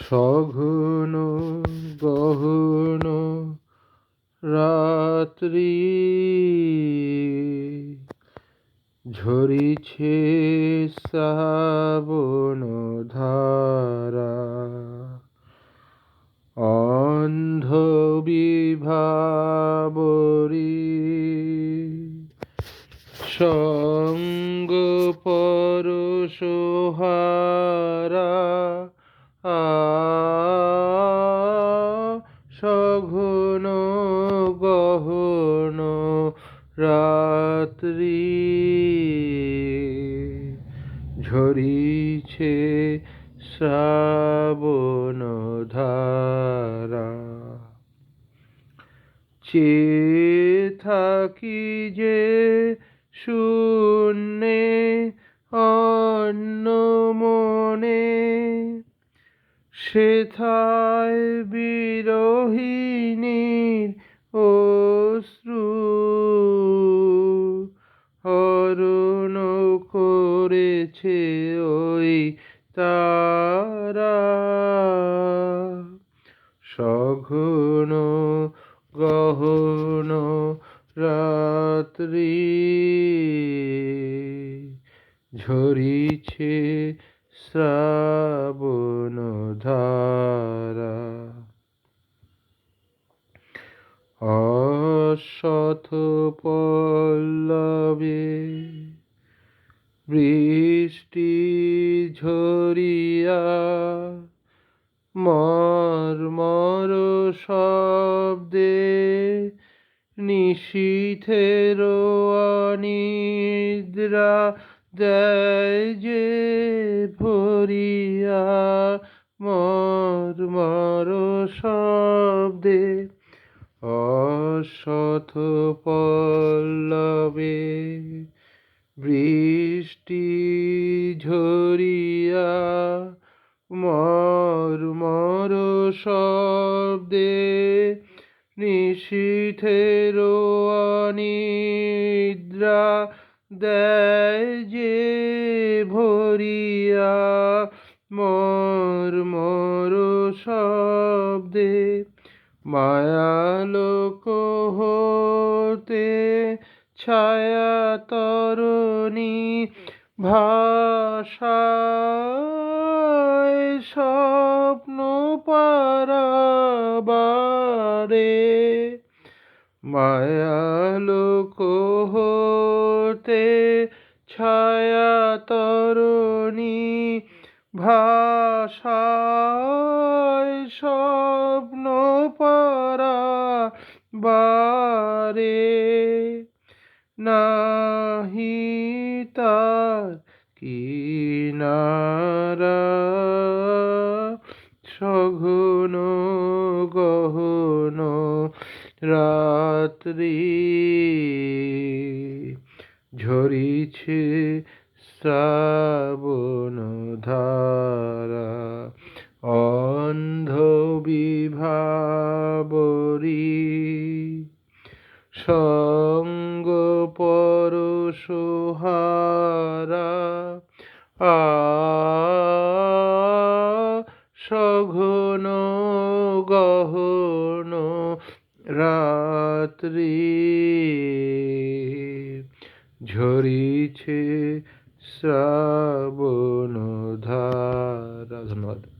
সঘন গহন রাত্রি ঝরিছে শ্রাবণ ধারা। অন্ধ বিভাবরী সঙ্গ পরশোহারা আ সঘন গহন রাত্রি ঝরিছে শ্রাবণ ধারা। চে থাকি যে শূন্যে অন্য মনে সেথায় বিরোহিণীর অশ্রু। হরণ করেছে ওই তারা। সঘন গহন রাত্রি ঝরিছে শ্রাবণ। অশথ পল্লবে বৃষ্টি ঝরিয়া মর্মর শব্দে নিশীথের অনিদ্রা দেয় যে ভরিয়া মর্মর শব্দে অশথ পল্লবে বৃষ্টি ঝরিয়া মর্মর শব্দে নিশীথের অনিদ্রা দেয় যে ভরিয়া মর্মর শব্দে মায়ালোক হতে ছায়া তরণী ভাষায় স্বপ্ন পারাবারে। মায়ালোক হতে ছায়া তরণী ভাষায় স্বপ্ন পারা বারে নাহি তার কিনারা। সঘন গহন রাত্রি ঝরিছে শ্রাবণ ধারা অন্ধ বিভাবরী সঙ্গ পরশোহারা আ গহন রাত্রি ঝরিছে শ্রাবণ ধারা। ধন্যবাদ।